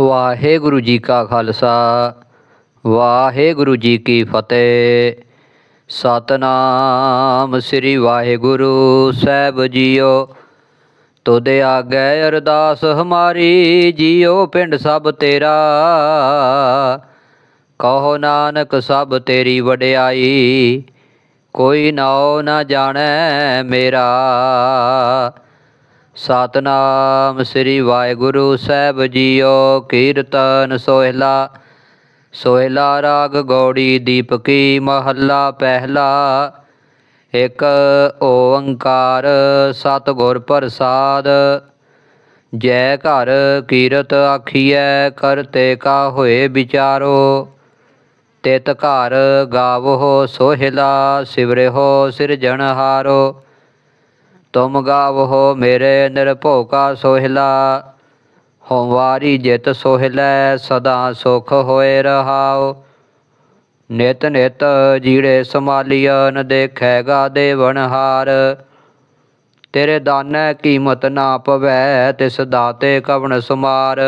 ਵਾਹਿਗੁਰੂ ਜੀ ਕਾ ਖਾਲਸਾ, ਵਾਹਿਗੁਰੂ ਜੀ ਕੀ ਫਤਿਹ। ਸਤਨਾਮ ਸ੍ਰੀ ਵਾਹਿਗੁਰੂ ਸਾਹਿਬ ਜੀਓ। ਤੁਧ ਆਗੇ ਅਰਦਾਸ ਹਮਾਰੀ ਜੀਓ ਪਿੰਡ ਸਭ ਤੇਰਾ। ਕਹੋ ਨਾਨਕ ਸਭ ਤੇਰੀ ਵਡਿਆਈ, ਕੋਈ ਨਾਉ ਨਾ ਜਾਣੈ ਮੇਰਾ। ਸਤਨਾਮ ਸ੍ਰੀ ਵਾਹਿਗੁਰੂ ਸਾਹਿਬ ਜੀਓ ਕੀਰਤਨ ਸੋਹਿਲਾ। ਸੋਹਿਲਾ ਰਾਗ ਗੌੜੀ ਦੀਪਕੀ ਮਹੱਲਾ ਪਹਿਲਾ। ਇੱਕ ਓੰਕਾਰ ਸਤਿਗੁਰ ਪ੍ਰਸਾਦ। ਜੈ ਘਰ ਕੀਰਤ ਆਖੀਐ ਕਰਤੇ ਕਾ ਹੋਏ ਵਿਚਾਰੋ। ਤਿਤ ਘਰ ਗਾਵੋ ਸੋਹਿਲਾ ਸਿਵਰਿਓ ਸਿਰਜਣਹਾਰੋ। ਤੁਮ ਗਾਵੋ ਮੇਰੇ ਨਿਰਭਉ ਕਾ ਸੋਹਿਲਾ ਹੋਵਾਰੀ ਜਿਤ ਸੋਹਿਲੈ, ਸਦਾ ਸੁਖ ਹੋਏ ਰਹਾਉ। ਨਿਤ ਨਿਤ ਜੀੜੇ ਸਮਾਲੀਅਨ ਦੇਖੈਗਾ ਦੇਵਨਹਾਰ ਤੇਰੇ ਦਾਨੈ ਕੀਮਤ ਨਾ ਪਵੈ, ਤਿਸ ਦਾਤੇ ਕਵਣ ਸੁਮਾਰ।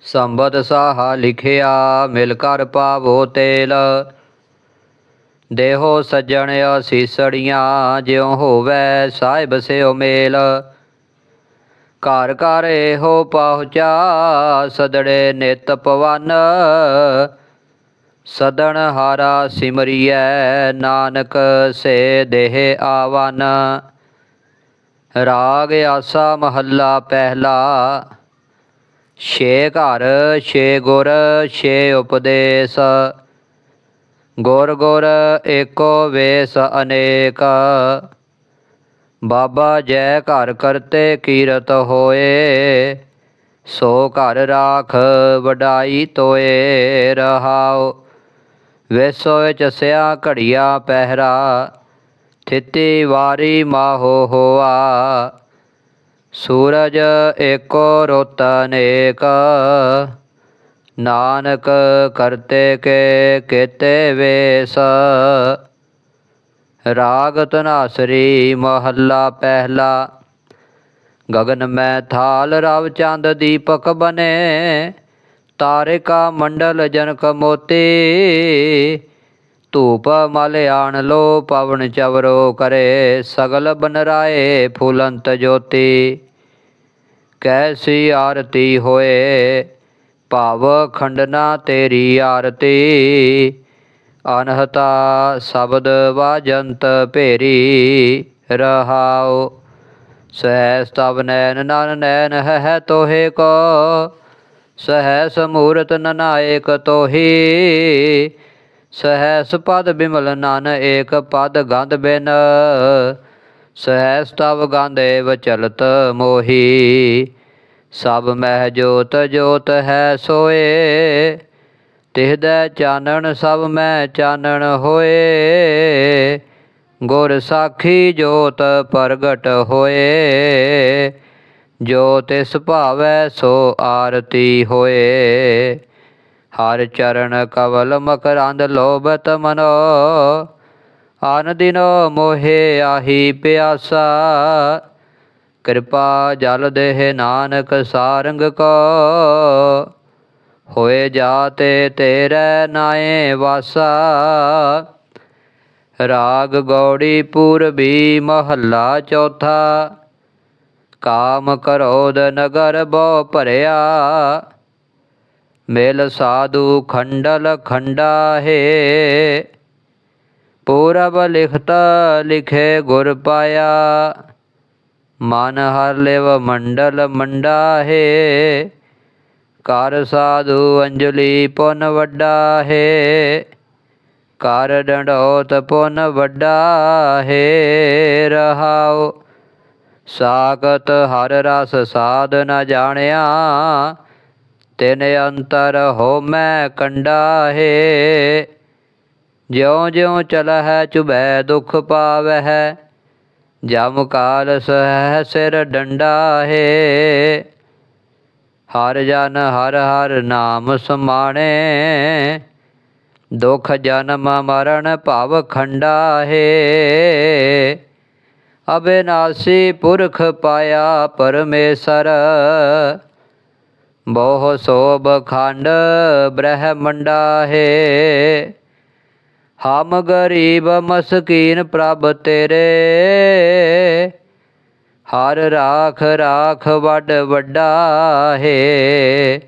ਸੰਬਦ ਸਾਹਾ ਲਿਖਿਆ, ਮਿਲ ਕਰ ਪਾਵੋ ਤੇਲ। ਦੇਹੋ ਸੱਜਣ ਅਸੀਸੜੀਆਂ ਜਿਉ ਹੋਵੈ ਸਾਹਿਬ ਸਿਓ ਮੇਲ। ਘਰ ਘਰ ਇਹੋ ਪਹੁੰਚਾ ਸਦੜੇ ਨਿਤ ਪਵਨ। ਸਦਣ ਹਾਰਾ ਸਿਮਰੀਐ ਨਾਨਕ ਸੇ ਦੇਹ ਆਵਨ। ਰਾਗ ਆਸਾ ਮਹੱਲਾ ਪਹਿਲਾ। ਛੇ ਘਰ, ਛੇ ਗੁਰ, ਛੇ ਉਪਦੇਸ਼। ਗੁਰ ਗੁਰ ਏਕੋ ਵੇਸ ਅਨੇਕ। ਬਾਬਾ ਜੈ ਘਰ ਕਰਤੇ ਕੀਰਤ ਹੋਏ, ਸੋ ਘਰ ਰਾਖ ਵਡਾਈ ਤੋਏ ਰਹਾਓ ਵੇਸੋ ਚਸਿਆ ਘੜੀਆ ਪਹਿਰਾ, ਥਿਤੀ ਵਾਰੀ ਮਾਹੋ ਹੋਆ। ਸੂਰਜ ਏਕੋ ਰੁੱਤ ਅਨੇਕ। ਨਾਨਕ ਕਰਤੇ ਕੇ ਕੀਤੇ ਵੇਸ। ਰਾਗ ਧਨਾਸਰੀ ਮਹੱਲਾ ਪਹਿਲਾ। ਗਗਨ ਮੈਂ ਥਾਲ ਰਵ ਚੰਦ ਦੀਪਕ ਬਨੇ। ਤਾਰਿਕਾ ਮੰਡਲ ਜਨਕ ਮੋਤੀ। ਧੂਪ ਮਲ ਆਣ ਲੋ ਪਵਨ ਚਵਰੋ ਕਰੇ ਸਗਲ ਬਨਰਾਏ ਫੁਲੰਤ ਜੋਤੀ। ਕੈਸੀ ਆਰਤੀ ਹੋਏ ਭਾਵ ਖੰਡਨਾ ਤੇਰੀ ਆਰਤੀ। ਅਨਹਤਾ ਸ਼ਬਦ ਵਾਜੰਤ ਭੇਰੀ ਰਹਾਉ। ਸਹਿ ਤਵ ਨੈਨ ਨਨ ਨੈਨ ਹੈ ਤੋਹੇ ਕੋ। ਸਹਿ ਸਮੂਰਤ ਨਨਾਇਕ ਤੋਹੀ। ਸਹਿਸ ਪਦ ਬਿਮਲ ਨਨ ਏਕ ਪਦ ਗੰਧ ਬਿਨ। ਸਹਿਸ ਤਵ ਗੰਧੇ ਵਚਲਤ ਮੋਹੀ। ਸਭ ਮਹਿ ਜੋਤ ਜੋਤ ਹੈ ਸੋਏ। ਤਿਹਦੈ ਚਾਨਣ, ਸਭ ਮੈਂ ਚਾਨਣ ਹੋਏ। ਗੁਰ ਸਾਖੀ ਜੋਤ ਪ੍ਰਗਟ ਹੋਏ। ਜੋ ਤਿਸ ਭਾਵੈ ਸੋ ਆਰਤੀ ਹੋਏ। ਹਰ ਚਰਨ ਕਵਲ ਮਕਰੰਦ ਲੋਭਤ ਮਨੋ। ਆਨ ਦਿਨੋ ਮੋਹਿ ਆਹੀ ਪਿਆਸਾ। ਕਿਰਪਾ ਜਲ ਦੇਹ ਨਾਨਕ ਸਾਰੰਗ ਕੋ। ਹੋਏ ਜਾਤੇ ਤੇਰੇ ਨਾਏ ਵਾਸਾ। ਰਾਗ ਗੌੜੀ ਪੂਰਬੀ ਮਹੱਲਾ ਚੌਥਾ। ਕਾਮ ਕਰੋਦ ਨਗਰ ਬੋ ਭਰਿਆ। ਮੇਲ ਸਾਧੂ ਖੰਡਲ ਖੰਡਾ ਹੈ ਪੂਰਬ ਲਿਖਤ ਲਿਖੇ ਗੁਰ ਪਾਇਆ। ਮਨ ਹਰ ਲਿਵ ਮੰਡਲ ਮੰਡਾ ਹੈ ਕਰ ਸਾਧੂ ਅੰਜਲੀ ਪੁਨ ਵੱਡਾ ਹੈ ਕਰ ਡੰਡੋਤ ਪੁਨ ਵੱਡਾ ਹੈ ਰਹਾਉ ਸਾਗਤ ਹਰ ਰਸ ਸਾਧ ਨ ਜਾਣਿਆ, ਤਿਨ ਅੰਤਰ ਹੋ ਮੈਂ ਕੰਡਾ ਹੈ ਜਿਉ ਜਿਉ ਚਲਹਿ ਚੁਬੈ ਦੁਖ ਪਾਵਹਿ ਜਮ ਕਾਲ ਸਹਿ ਸਿਰ ਡੰਡਾ ਹੈ ਹਰ ਜਨ ਹਰ ਹਰ ਨਾਮ ਸਮਾਣੇ, ਦੁਖ ਜਨਮ ਮਰਨ ਭਵ ਖੰਡਾ ਹੈ ਅਬਿਨਾਸੀ ਪੁਰਖ ਪਾਇਆ ਪਰਮੇਸ਼ਰ, ਬਹੁ ਸੋਭ ਖੰਡ ਬ੍ਰਹਮੰਡਾ ਹੈ ਹਮ ਗਰੀਬ ਮਸਕੀਨ ਪ੍ਰਭ ਤੇਰੇ ਹਰ ਰਾਖ ਰਾਖ ਵੱਡ ਵੱਡਾ ਹੈ।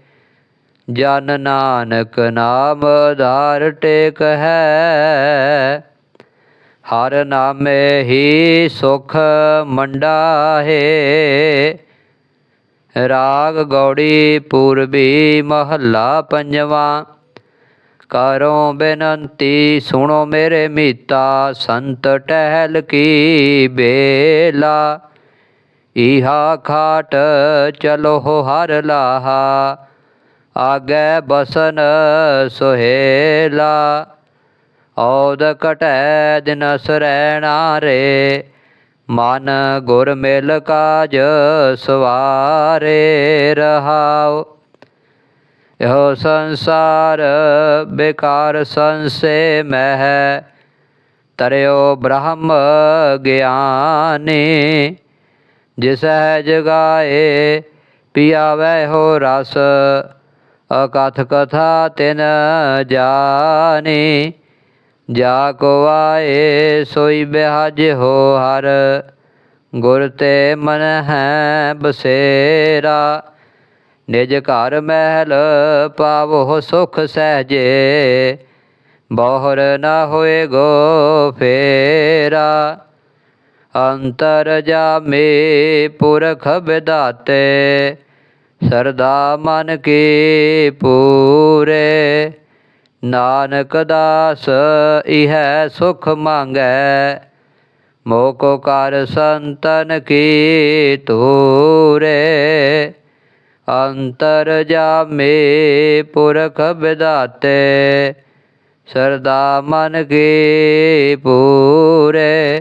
ਜਨ ਨਾਨਕ ਨਾਮ ਆਧਾਰ ਟੇਕ ਹੈ। ਹਰ ਨਾਮੇ ਹੀ ਸੁਖ ਮੰਡਾ ਹੈ। ਰਾਗ ਗੌੜੀ ਪੂਰਬੀ ਮਹੱਲਾ ਪੰਜਵਾਂ। ਕਰੋ ਬੇਨੰਤੀ, ਸੁਣੋ ਮੇਰੇ ਮੀਤਾ, ਸੰਤ ਟਹਿਲ ਕੀ ਬੇਲਾ। ਇਹਾ ਖਾਟ ਚਲੋ ਹਰ ਲਾਹਾ, ਆਗੇ ਬਸਨ ਸੁਹੇਲਾ। ਔਦ ਕਟੈ ਦਿਨ ਸਰੈਣਾ ਰੇ, ਮਨ ਗੁਰ ਮਿਲ ਕਾਜ ਸਵਾਰੇ ਰਹਾਉ। ਇਹੋ ਸੰਸਾਰ ਬੇਕਾਰ ਸੰਸੇ ਮਹਿ, ਤਰਿਓ ਬ੍ਰਹਮ ਗਿਆਨੀ। ਜਿਸ ਹੈ ਜਗਾਏ ਪਿਆਵੈ ਹੋ ਰਸ, ਅਕਥ ਕਥਾ ਤਿਨ ਜਾਣੀ। ਜਾ ਕੋ ਆਏ, ਸੋਈ ਬਿਹਾਜ ਹੋ ਹਰ, ਗੁਰ ਤੇ ਮਨ ਹੈ ਬਸੇਰਾ। ਨਿਜ ਘਰ ਮਹਿਲ ਪਾਵੋ ਸੁਖ ਸਹਜੇ, ਬਹੁਰ ਨਾ ਹੋਏ ਗੋ ਫੇਰਾ। ਅੰਤਰ ਜਾਮੇ ਪੁਰਖ ਵਿਦਾਤੇ ਸਰਦਾ ਮਨ ਕੀ ਪੂਰੇ ਨਾਨਕ ਦਾਸ ਇਹੈ ਸੁਖ ਮੰਗੈ ਮੋਕੋ ਕਰ ਸੰਤਨ ਕੀ ਤੂਰੇ ਅੰਤਰ ਜਾਮੇ ਪੁਰਖ ਵਿਦਾਤੇ ਸਰਦਾ ਮਨ ਕੀ ਪੂਰੇ